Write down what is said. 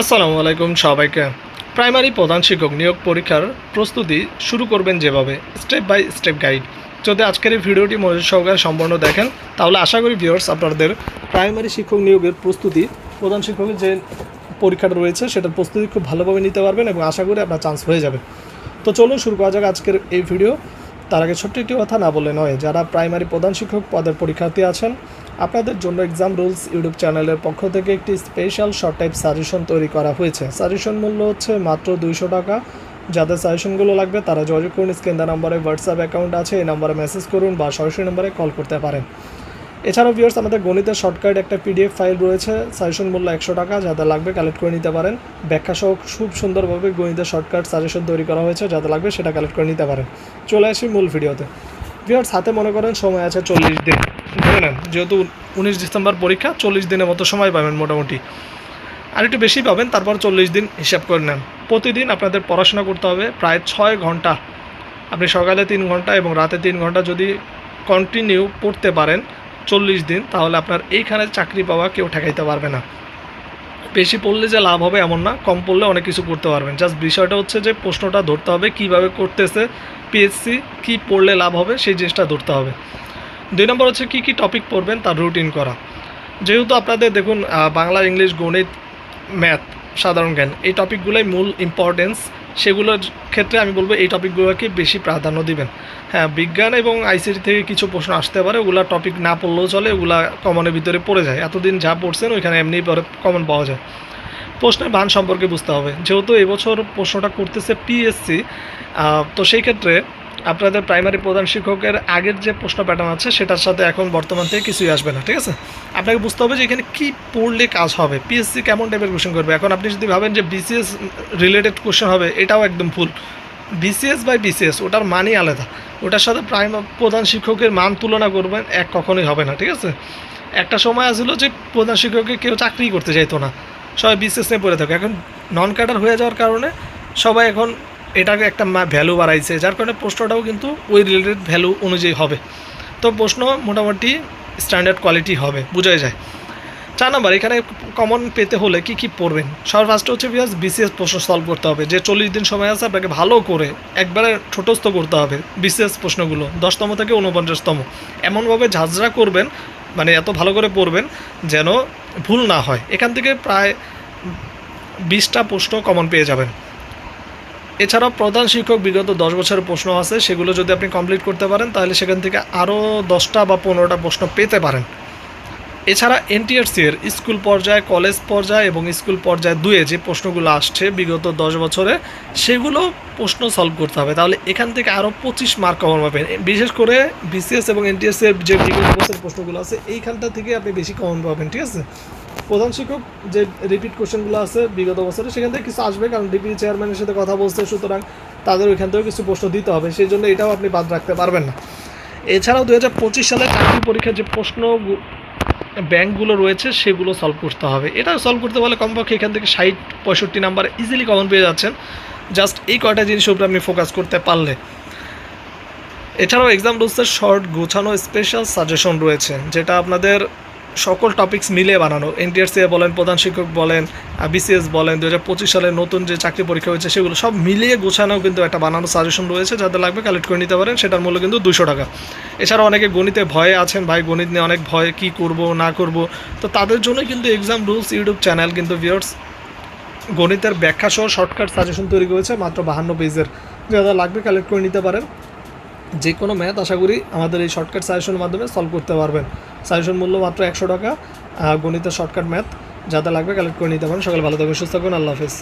আসসালামু আলাইকুম সবাইকে। প্রাইমারি প্রধান শিক্ষক নিয়োগ পরীক্ষার প্রস্তুতি শুরু করবেন যেভাবে, স্টেপ বাই স্টেপ গাইড। যদি আজকের এই ভিডিওটি মনোযোগ সহকারে সম্পূর্ণ দেখেন, তাহলে আশা করি ভিউয়ার্স আপনাদের প্রাইমারি শিক্ষক নিয়োগের প্রস্তুতি, প্রধান শিক্ষকের যে পরীক্ষাটা রয়েছে, সেটার প্রস্তুতি খুব ভালোভাবে নিতে পারবেন এবং আশা করি আপনার চান্স হয়ে যাবে। তো চলুন শুরু করা যাক আজকের এই ভিডিও। তার আগে ছোট্ট একটি কথা না বলে নয়, যারা প্রাইমারি প্রধান শিক্ষক পদের পরীক্ষার্থী আছেন, আপনাদের জন্য এক্সাম রুলস ইউটিউব চ্যানেলের পক্ষ থেকে একটি স্পেশাল শর্ট টাইপ সাজেশন তৈরি করা হয়েছে। সাজেশন মূল্য হচ্ছে মাত্র দুইশো টাকা। যাদের সাজেশনগুলো লাগবে, তারা যোগাযোগ করুন। স্ক্রিন নম্বরে হোয়াটসঅ্যাপ অ্যাকাউন্ট আছে, এই নম্বরে মেসেজ করুন বা সরাসরি নম্বরে কল করতে পারেন। এছাড়াও ভিউয়ার্স আমাদের গণিতের শর্টকাট একটা পিডিএফ ফাইল রয়েছে সাজেশন মূল্য একশো টাকা যাদের লাগবে কালেক্ট করে নিতে পারেন। ব্যাখ্যা সহ খুব সুন্দরভাবে গণিতের শর্টকাট সাজেশন তৈরি করা হয়েছে যাদের লাগবে সেটা কালেক্ট করে নিতে পারেন। চলে আসি মূল ভিডিওতে। ভিউয়ার্স হাতে মনে করেন সময় আছে চল্লিশ দিন। ধরে নেন, যেহেতু উনিশ ডিসেম্বর পরীক্ষা, চল্লিশ দিনের মতো সময় পাবেন মোটামুটি। আর একটু বেশি পাবেন, তারপর চল্লিশ দিন হিসাব করে নেন। প্রতিদিন আপনাদের পড়াশোনা করতে হবে প্রায় ছয় ঘণ্টা। আপনি সকালে তিন ঘণ্টা এবং রাতে তিন ঘণ্টা যদি কন্টিনিউ পড়তে পারেন চল্লিশ দিন, তাহলে আপনার এইখানে চাকরি পাওয়া কেউ ঠেকাইতে পারবে না। বেশি পড়লে যে লাভ হবে এমন না, কম পড়লে অনেক কিছু করতে পারবেন। জাস্ট বিষয়টা হচ্ছে যে প্রশ্নটা ধরতে হবে, কীভাবে করতেছে পিএসসি কি পড়লে লাভ হবে, সেই জিনিসটা ধরতে হবে। দুই নম্বর হচ্ছে কি কি টপিক পড়বেন, তার রুটিন করা। যেহেতু আপনাদের দেখুন বাংলা, ইংলিশ, গণিত ম্যাথ সাধারণ জ্ঞান। এই টপিকগুলোই মূল ইম্পর্টেন্স সেগুলোর ক্ষেত্রে আমি বলব এই টপিকগুলোকে বেশি প্রাধান্য দিবেন। হ্যাঁ বিজ্ঞান এবং আইসিটি থেকে কিছু প্রশ্ন আসতে পারে। ওগুলা টপিক না পড়লেও চলে, ওগুলা কমনের ভিতরে পড়ে যায়। এতদিন যা পড়ছেন, ওইখানে এমনি কমন পাওয়া যায়। প্রশ্নের মান সম্পর্কে বুঝতে হবে। যেহেতু এবছর প্রশ্নটা করতেছে পিএসসি তো সেই ক্ষেত্রে আপনাদের প্রাইমারি প্রধান শিক্ষকের আগের যে প্রশ্ন প্যাটার্ন আছে, সেটার সাথে এখন বর্তমান থেকে কিছুই আসবে না, ঠিক আছে? আপনাকে বুঝতে হবে যে এখানে কী পড়লে কাজ হবে। পিএসসি কেমন টাইপের কোশ্চেন করবে? এখন আপনি যদি ভাবেন যে বিসিএস রিলেটেড কোশ্চেন হবে, এটাও একদম ফুল বিসিএস বাই বিসিএস ওটার মানই আলাদা। ওটার সাথে প্রাইম প্রধান শিক্ষকের মান তুলনা করবেন, এক কখনোই হবে না, ঠিক আছে? একটা সময় আসছিল যে প্রধান শিক্ষককে কেউ চাকরি করতে চাইতো না। সবাই বিসিএস নিয়ে পড়ে থাকে। এখন নন ক্যাডার হয়ে যাওয়ার কারণে সবাই এখন এটাকে একটা ভ্যালু বাড়াইছে, যার কারণে প্রশ্নটাও কিন্তু ওই রিলেটেড ভ্যালু অনুযায়ী হবে। তো প্রশ্ন মোটামুটি স্ট্যান্ডার্ড কোয়ালিটি হবে, বোঝাই যায়। চার নাম্বার, এখানে কমন পেতে হলে কি কি পড়বেন? সবার ফার্স্ট হচ্ছে বিয়াস বিসিএস প্রশ্ন সলভ করতে হবে, যে চল্লিশ দিন সময় আছে, আপনাকে ভালো করে একবারে ছোটস্থ করতে হবে বিসিএস প্রশ্নগুলো, দশতম থেকে উনপঞ্চাশতম এমনভাবে ঝাঁঝরা করবেন মানে এত ভালো করে পড়বেন যেন ভুল না হয়। এখান থেকে প্রায় বিশটা প্রশ্ন কমন পেয়ে যাবেন। এছাড়াও প্রধান শিক্ষক বিগত দশ বছরের প্রশ্ন আছে, সেগুলো যদি আপনি কমপ্লিট করতে পারেন, তাহলে সেখান থেকে আরও দশটা বা পনেরোটা প্রশ্ন পেতে পারেন। এছাড়া এনটিআরসি এর স্কুল পর্যায়ে, কলেজ পর্যায়ে এবং স্কুল পর্যায়ে দুয়ে যে প্রশ্নগুলো আসছে বিগত দশ বছরে, সেগুলো প্রশ্ন সলভ করতে হবে। তাহলে এখান থেকে আরও পঁচিশ মার্ক কমন পাবেন। বিশেষ করে বিসিএস এবং এনটিএসসি এর যে বিগত বছরের প্রশ্নগুলো আছে, এইখানটা থেকে আপনি বেশি কমন পাবেন, ঠিক আছে? প্রধান শিক্ষক যে রিপিট কোশ্চেনগুলো আছে বিগত বছরে, সেখান থেকে কিছু আসবে, কারণ ডিপি চেয়ারম্যানের সাথে কথা বলছে, সুতরাং তাদের ওইখান থেকেও কিছু প্রশ্ন দিতে হবে। সেই জন্য এটাও আপনি বাদ রাখতে পারবেন না। এছাড়াও দু হাজার পঁচিশ সালে চাকরি পরীক্ষার যে প্রশ্ন ব্যাংকগুলো রয়েছে, সেগুলো সলভ করতে হবে। এটা সলভ করতে পারলে কমপক্ষে এখান থেকে ষাট, পঁয়ষট্টি নাম্বার ইজিলি কমন পেয়ে যাচ্ছেন। জাস্ট এই কয়টা জিনিসের উপরে আপনি ফোকাস করতে পারলে। এছাড়াও এক্সাম রুলসের শর্ট গোছানো স্পেশাল সাজেশন রয়েছে, যেটা আপনাদের সকল টপিকস মিলিয়ে বানানো। এনটিআরসি বলেন, প্রধান শিক্ষক বলেন বিসিএস বলেন দু পঁচিশ সালে নতুন যে চাকরি পরীক্ষা হয়েছে, সেগুলো সব মিলিয়ে গোছানো কিন্তু একটা বানানো সাজেশন রয়েছে যাদের লাগবে কালেক্ট করে নিতে পারেন, সেটার মূল্য কিন্তু দুশো টাকা। এছাড়া অনেকে গণিতে ভয়ে আছেন, ভাই, গণিত নিয়ে অনেক ভয়, কি করব, না করব? তো তাদের জন্য কিন্তু এক্সাম রুলস ইউটিউব চ্যানেল কিন্তু ভিউয়ার্স গণিতের ব্যাখ্যা সহ শর্টকাট সাজেশন তৈরি করেছে, মাত্র বাহান্ন পেজের যারা লাগবে কালেক্ট করে নিতে পারেন। যে কোনো ম্যাথ আশা করি আমাদের এই শর্টকাট সাজেশনের মাধ্যমে সলভ করতে পারবেন। সাজেশন মূল্য মাত্র একশো টাকা গণিতের শর্টকাট ম্যাথ যাতে লাগবে কালেক্ট করে নিতে পারেন। সকাল ভালো থাকবেন, সুস্থ থাকুন আল্লাহ হাফিজ।